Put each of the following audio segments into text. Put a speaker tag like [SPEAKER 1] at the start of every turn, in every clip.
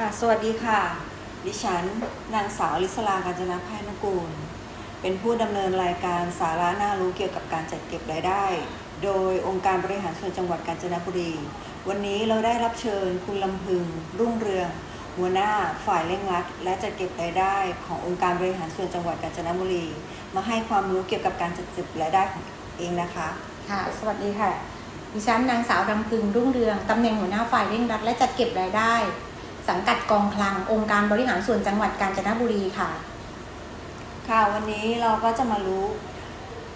[SPEAKER 1] ค่ะ สวัสดีค่ะ ดิฉัน นางสาวลิศลาการจนะพายนกูล เป็นผู้ดำเนินรายการสาระน่ารู้เกี่ยวกับการจัดเก็บรายได้ โดยองค์การบริหารส่วนจังหวัดกาญจนบุรี วันนี้เราได้รับเชิญคุณลำพึง รุ่งเรือง หัวหน้าฝ่ายเร่งรัด และจัดเก็บรายได้ขององค์การบริหารส่วนจังหวัดกาญจนบุรี มาให้ความรู้เกี่ยวกับการจัดเก็บรายได้ของเองนะคะ
[SPEAKER 2] ค่ะ สวัสดีค่ะ ดิฉันนางสาวรำพึงรุ่งเรืองตำแหน่งหัวหน้าฝ่ายเร่งรัด และจัดเก็บรายได้ สังกัดกองคลังองค์การบริหารส่วนจังหวัดกาญจนบุรีค่ะ
[SPEAKER 1] ค่ะวันนี้เราก็จะมารู้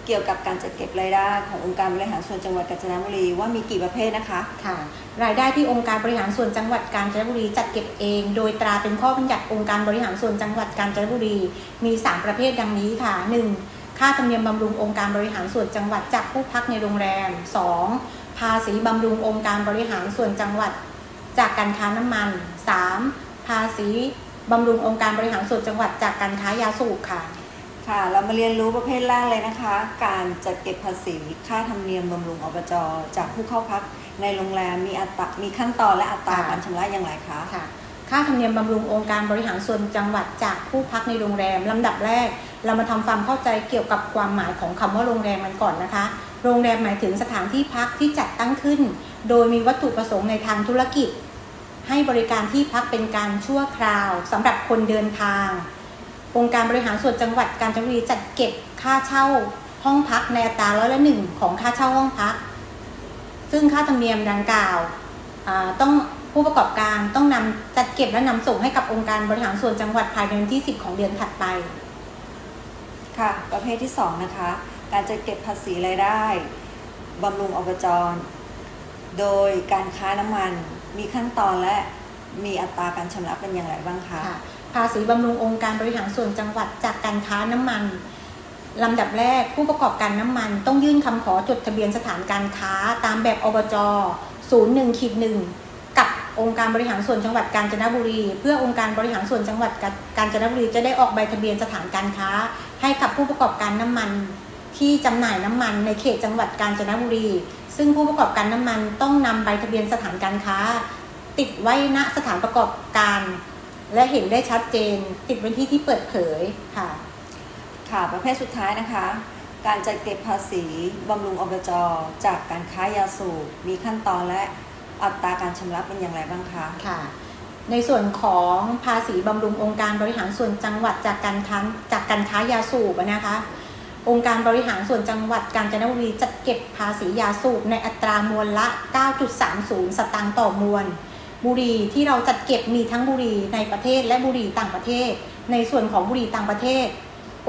[SPEAKER 1] เกี่ยวกับการจัดเก็บรายได้ขององค์การบริหารส่วนจังหวัดกาญจนบุรีว่ามีกี่ประเภทนะคะ
[SPEAKER 2] ค่ะ รายได้ที่องค์การบริหารส่วนจังหวัดกาญจนบุรีจัดเก็บเอง โดยตราเป็นข้อบัญญัติองค์การบริหารส่วนจังหวัดกาญจนบุรี มี 3 ประเภทดังนี้ค่ะ 1. ค่าธรรมเนียมบำรุงองค์การบริหารส่วนจังหวัดจากผู้พักในโรงแรม 2. ภาษีบำรุงองค์การบริหารส่วนจังหวัด จากการค้าน้ำมัน 3. ภาษีบำรุงองค์การบริหารส่วนจังหวัดจากการค้ายาสูบค่ะ
[SPEAKER 1] ค่ะ เรามาเรียนรู้ประเภทแรกเลยนะคะ การจัดเก็บภาษีค่าธรรมเนียมบำรุงอบจจากผู้เข้าพักในโรงแรมมีอัตรามีขั้นตอนและอัตรา
[SPEAKER 2] ค่ะ
[SPEAKER 1] การชำระอย่างไรคะ
[SPEAKER 2] ค่ะ ค่าธรรมเนียมบำรุงองค์การบริหารส่วนจังหวัดจากผู้พักในโรงแรมลำดับแรก เรามาทำความเข้าใจเกี่ยวกับความหมายของคำว่าโรงแรมกันก่อนนะคะ โรงแรมหมายถึงสถานที่พักที่จัดตั้งขึ้น โดยมีวัตถุประสงค์ในทางธุรกิจ ให้บริการที่พักเป็นการชั่วคราวสำหรับคนเดินทาง องค์การบริหารส่วนจังหวัดกาญจนบุรีจัดเก็บค่าเช่าห้องพักในอัตราร้อยละหนึ่งของค่าเช่าห้องพัก ซึ่งค่าธรรมเนียมดังกล่าวต้องผู้ประกอบการต้องนำจัดเก็บและนำส่งให้กับองค์การบริหารส่วนจังหวัดภายในวันที่ 10 ของเดือนถัดไป
[SPEAKER 1] ค่ะ ประเภทที่สองนะคะ การจัดเก็บภาษีรายได้บำรุงอบจโดยการค้าน้ำมัน มีขั้นตอนและมีอัตราการชำระเป็นอย่างไรบ้างคะ
[SPEAKER 2] ค่ะภาษีบำรุงองค์การบริหารส่วนจังหวัดจากการค้าน้ำมันลำดับแรกผู้ประกอบการน้ำมันต้องยื่นคำขอจดทะเบียนสถานการค้าตามแบบอบจ 01ขีด1กับองค์การบริหารส่วนจังหวัดกาญจนบุรี เพื่อองค์การบริหารส่วนจังหวัดกากาญจนบุรีจะได้ออกใบทะเบียนสถานการค้า ให้กับผู้ประกอบการน้ำมัน ที่จำหน่ายน้ำมันในเขตจังหวัดกาญจนบุรี ซึ่งผู้ประกอบการน้ำมันต้องนำใบทะเบียนสถานการค้า ติดไว้ณสถานประกอบการ และเห็นได้ชัดเจน ติดไว้ที่ที่เปิดเผยค่ะ
[SPEAKER 1] ค่ะประเภทสุดท้ายนะคะ การจัดเก็บภาษีบำรุงอบจจากการค้ายาสูบมีขั้นตอนและอัตราการชำระเป็นอย่างไรบ้างคะ
[SPEAKER 2] ค่ะในส่วนของภาษีบำรุงองค์การบริหารส่วนจังหวัดจากการค้าจากการค้ายาสูบอะนะคะ องค์การบริหารส่วนจังหวัดกาญจนบุรีจัดเก็บภาษียาสูบในอัตรามวลละ 9.30 สตางค์ต่อมวล บุหรี่ที่เราจัดเก็บมีทั้งบุหรี่ในประเทศและบุหรี่ต่างประเทศ ในส่วนของบุหรี่ต่างประเทศ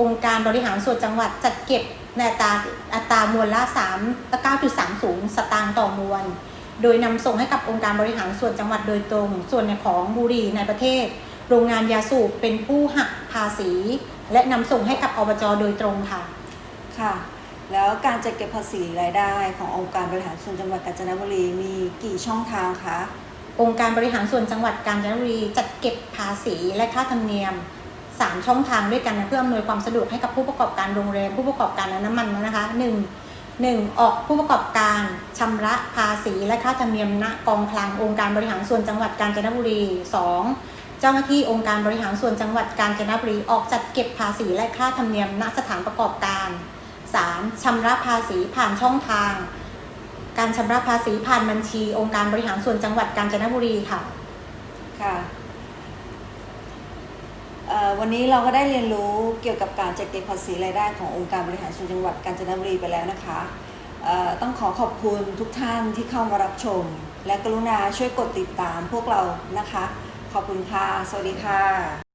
[SPEAKER 2] องค์การบริหารส่วนจังหวัดจัดเก็บในอัตราอัตรามวลละ 3 9.30 สตางค์ต่อมวล โดยนำส่งให้กับองค์การบริหารส่วนจังหวัดโดยตรง ส่วนในของบุหรี่ในประเทศ โรงงานยาสูบเป็นผู้หักภาษี และนำส่งให้กับอบจโดยตรงค่ะ
[SPEAKER 1] ค่ะ แล้วการจัดเก็บภาษีรายได้ขององค์การบริหารส่วนจังหวัดกาญจนบุรีมีกี่ช่องทางคะ
[SPEAKER 2] องค์การบริหารส่วนจังหวัดกาญจนบุรีจัดเก็บภาษีและค่าธรรมเนียม 3 ช่องทางด้วยกันนะเพื่ออำนวยความสะดวกให้กับผู้ประกอบการโรงแรมผู้ประกอบการน้ำมันนะคะ1 1ออกผู้ประกอบการชำระภาษีและค่าธรรมเนียมณกองคลังองค์การบริหารส่วนจังหวัดกาญจนบุรี 2. เจ้าหน้าที่องค์การบริหารส่วนจังหวัดกาญจนบุรีออกจัดเก็บภาษีและค่าธรรมเนียมณสถานประกอบการ 3. ชำระภาษีผ่านช่องทาง การชำระภาษีผ่านบัญชี องค์การบริหารส่วนจังหวัดกาญจนบุรีค่ะ
[SPEAKER 1] ค่ะวันนี้เราก็ได้เรียนรู้เกี่ยวกับการจัดเก็บภาษีรายได้ขององค์การบริหารส่วนจังหวัดกาญจนบุรีไปแล้วนะคะต้องขอขอบคุณทุกท่านที่เข้ามารับชม และกรุณาช่วยกดติดตามพวกเรานะคะ ขอบคุณค่ะ สวัสดีค่ะ